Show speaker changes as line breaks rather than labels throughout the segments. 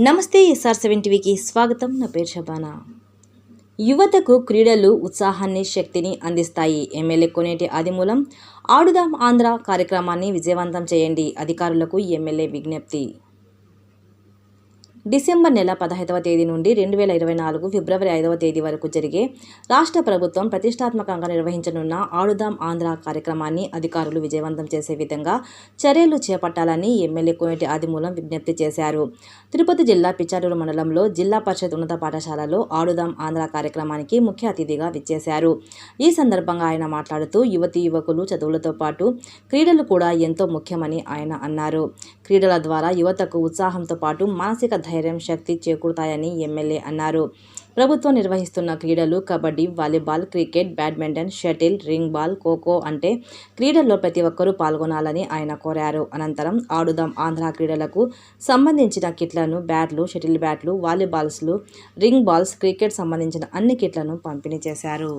నమస్తే SR seven టీవీకి స్వాగతం. నా పేరు షబానా. యువతకు క్రీడలు ఉత్సాహాన్ని శక్తిని అందిస్తాయి. ఎమ్మెల్యే కొనేటి ఆదిమూలం ఆడుదాం ఆంధ్ర కార్యక్రమాన్ని విజయవంతం చేయండి అధికారులకు ఎమ్మెల్యే విజ్ఞప్తి. డిసెంబర్ నెల పదహైదవ తేదీ నుండి రెండు వేల ఇరవై నాలుగు ఫిబ్రవరి ఐదవ తేదీ వరకు జరిగే రాష్ట్ర ప్రభుత్వం ప్రతిష్టాత్మకంగా నిర్వహించనున్న ఆడుదాం ఆంధ్ర కార్యక్రమాన్ని అధికారులు విజయవంతం చేసే విధంగా చర్యలు చేపట్టాలని ఎమ్మెల్యే కోనేటి ఆదిమూలం విజ్ఞప్తి చేశారు. తిరుపతి జిల్లా పిచ్చారూరు మండలంలో జిల్లా పరిషత్ ఉన్నత పాఠశాలలో ఆడుదాం ఆంధ్ర కార్యక్రమానికి ముఖ్య అతిథిగా విచ్చేశారు. ఈ సందర్భంగా ఆయన మాట్లాడుతూ యువతీ యువకులు చదువులతో పాటు క్రీడలు కూడా ఎంతో ముఖ్యమని ఆయన అన్నారు. క్రీడల ద్వారా యువతకు ఉత్సాహంతో పాటు మానసిక ధైర్యం శక్తి చేకూరుతాయని ఎమ్మెల్యే అన్నారు. ప్రభుత్వం నిర్వహిస్తున్న క్రీడలు kabaddi volleyball cricket badminton shuttle ring ball kho kho అంటే క్రీడల్లో ప్రతి ఒక్కరూ పాల్గొనాలని ఆయన కోరారు. అనంతరం ఆడుదాం ఆంధ్ర క్రీడలకు సంబంధించిన కిట్లను బ్యాట్లు షటిల్ బ్యాట్లు వాలీబాల్స్లు రింగ్ బాల్స్ క్రికెట్ సంబంధించిన అన్ని కిట్లను పంపిణీ చేశారు.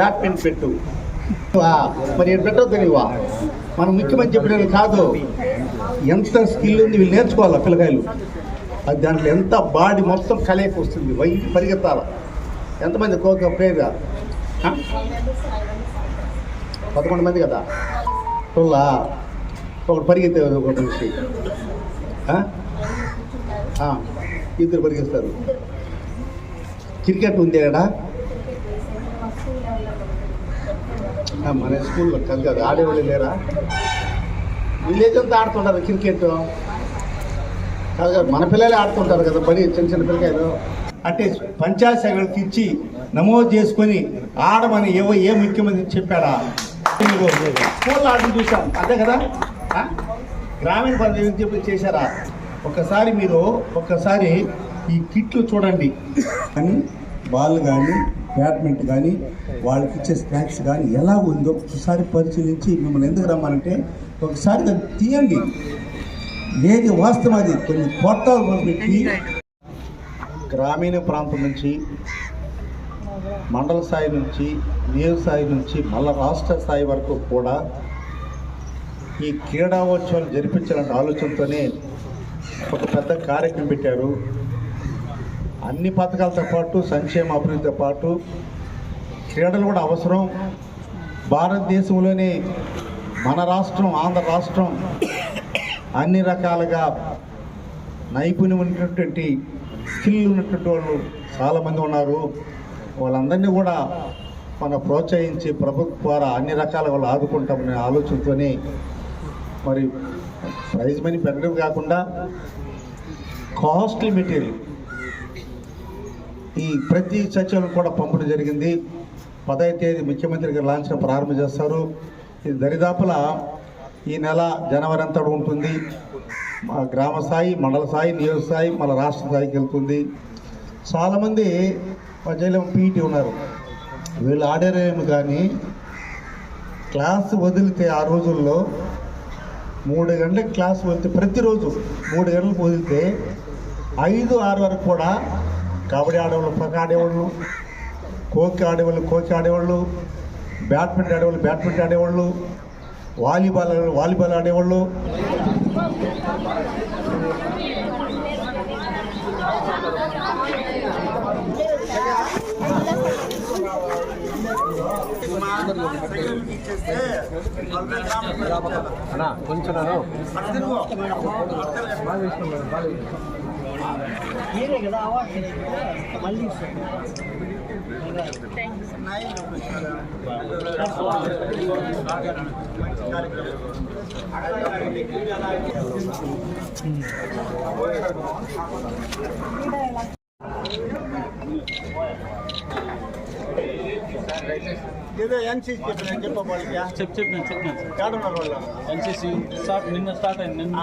బ్యాట్ పెన్ పెట్టు. వా, మరి ఏం పెట్టొద్దు నీవా? మనం ముఖ్యమంత్రి చెప్పిన కాదు. ఎంత స్కిల్ ఉంది వీళ్ళు నేర్చుకోవాలా పిల్లకాయలు అది దాంట్లో ఎంత బాడీ మొత్తం కలయిక వస్తుంది వై పరిగెత్తాల? ఎంతమంది కోక పేరు పదకొండు మంది కదా? టోల్లా? ఒకటి పరిగెత్తే ఒక మనిషి. ఇద్దరు పరిగెత్తారు. క్రికెట్ ఉంది కదా మన స్కూల్లో కాదు కాదు ఆడేవాళ్ళు లేరా? విలేజ్ అంతా ఆడుతుంటారు క్రికెట్. కాదు కాదు మన పిల్లలే ఆడుతుంటారు కదా బడి చిన్న చిన్న పిల్లకాయలు. అంటే పంచాయతీ సెక్రటరీకి ఇచ్చి నమోదు చేసుకొని ఆడమని ఏవో ఏ ముఖ్యమంత్రి చెప్పారా స్కూల్లో ఆడడం చూసాం అంతే కదా? గ్రామీణ పరిధి చెప్పి చేశారా? ఒకసారి మీరు ఒక్కసారి ఈ కిట్లు చూడండి.
కానీ బాల్ కానీ బ్యాడ్మింటన్ కానీ వాళ్ళకి ఇచ్చే స్నాక్స్ కానీ ఎలా ఉందో ఒకసారి పరిశీలించి మిమ్మల్ని ఎందుకు రమ్మానంటే ఒకసారి దాన్ని తీయండి. ఏది వాస్తవం అది? కొన్ని కొట్టాలు పెట్టి
గ్రామీణ ప్రాంతం నుంచి మండల స్థాయి నుంచి నియోజక స్థాయి నుంచి మళ్ళా రాష్ట్ర స్థాయి వరకు కూడా ఈ క్రీడావోత్సవాలు జరిపించాలనే ఆలోచనతోనే ఒక పెద్ద కార్యక్రమం పెట్టారు. అన్ని పథకాలతో పాటు సంక్షేమ అభివృద్ధితో పాటు క్రీడలు కూడా అవసరం. భారతదేశంలోనే మన రాష్ట్రం ఆంధ్ర రాష్ట్రం అన్ని రకాలుగా నైపుణ్యం ఉన్నటువంటి స్కిల్ ఉన్నటువంటి వాళ్ళు చాలామంది ఉన్నారు. వాళ్ళందరినీ కూడా మన ప్రోత్సహించి ప్రభుత్వ ద్వారా అన్ని రకాల వాళ్ళు ఆదుకుంటామనే ఆలోచనతోనే మరి ప్రైజ్ మనీ పెట్టడం కాకుండా కాస్ట్లీ మెటీరియల్ ఈ ప్రతి సచివాలయం కూడా పంపడం జరిగింది. పదహైదు తేదీ ముఖ్యమంత్రి గారు లాంఛన ప్రారంభం చేస్తారు. ఇది దరిదాపుల ఈ నెల జనవరి అంతా ఉంటుంది. మా గ్రామ స్థాయి మండల స్థాయి నియోజక స్థాయి మన రాష్ట్ర స్థాయికి వెళ్తుంది. చాలామంది మా జైలు పీటీ ఉన్నారు. వీళ్ళు ఆడేరేమి కానీ క్లాస్ వదిలితే ఆ రోజుల్లో మూడు గంటలకు క్లాస్ వదిలితే ప్రతిరోజు మూడు గంటలకు వదిలితే ఐదు ఆరు వరకు కూడా కబడ్డీ ఆడేవాళ్ళు పక్క ఆడేవాళ్ళు ఖోఖో ఆడేవాళ్ళు ఖోఖో ఆడేవాళ్ళు బ్యాడ్మింటన్ ఆడేవాళ్ళు బ్యాడ్మింటన్ ఆడేవాళ్ళు వాలీబాల్ వాలీబాల్ ఆడేవాళ్ళు. ఏదో ఎన్సీసీ చెప్పిన చెప్పబోలికి.
చెప్ చెప్పినాను చెప్పినాను సార్
ఏడున్నారు వాళ్ళు
ఎన్సీసీ స్టార్ట్ నిన్న స్టార్ట్ అయింది నిన్న